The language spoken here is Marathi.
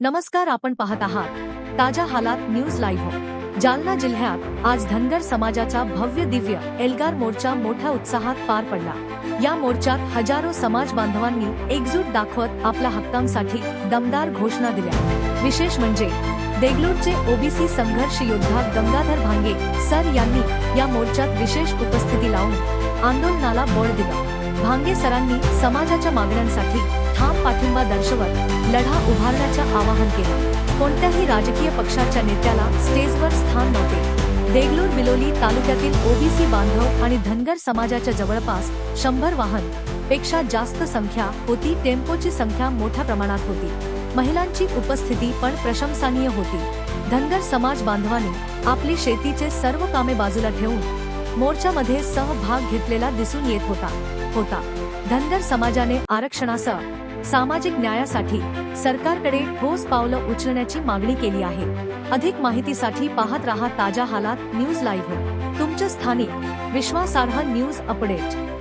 नमस्कार आपण पाहत आहात ताज्या हालात न्यूज लाईव्ह. जालना जिल्ह्यात आज धनगर समाजाचा भव्य दिव्य एल्गार मोर्चा मोठ्या उत्साहात पार पडला. या मोर्चात हजारो समाज बांधवांनी एकजूट दाखवत आपल्या हक्कांसाठी दमदार घोषणा दिल्या. विशेष म्हणजे देगलूरचे ओबीसी संघर्ष योद्धा गंगाधर भांगे सर यांनी या मोर्चात विशेष उपस्थिती लावून आंदोलनाला बळ दिलं. भांगे सरांनी समाजाच्या मागण्यांसाठी ठाम पाठिंबा दर्शवत लढा उभारण्याचे आवाहन केलं. कोणत्याही राजकीय पक्षाच्या नेत्याला स्टेजवर स्थान नव्हते. देगलूर बिलोली तालुक्यातील ओबीसी बांधव आणि धनगर समाजाच्या जवळपास शंभर वाहनपेक्षा जास्त संख्या होती टेम्पोची संख्या मोठ्या प्रमाणात होती. महिलांची उपस्थिती पण प्रशंसनीय होती. धनगर समाज बांधवांनी आपली शेतीचे सर्व कामे बाजूला ठेवून मोर्चामध्ये सहभाग घेतलेला दिसून येत होता. होता. धनगर समाजाने आरक्षणासह सामाजिक न्यायासाठी सरकारकडे ठोस पावलं उचलण्याची मागणी केली आहे. अधिक माहितीसाठी पाहत रहा ताज्या हालात न्यूज लाईव्ह. तुमच्या स्थानिक विश्वासार्ह न्यूज अपडेट.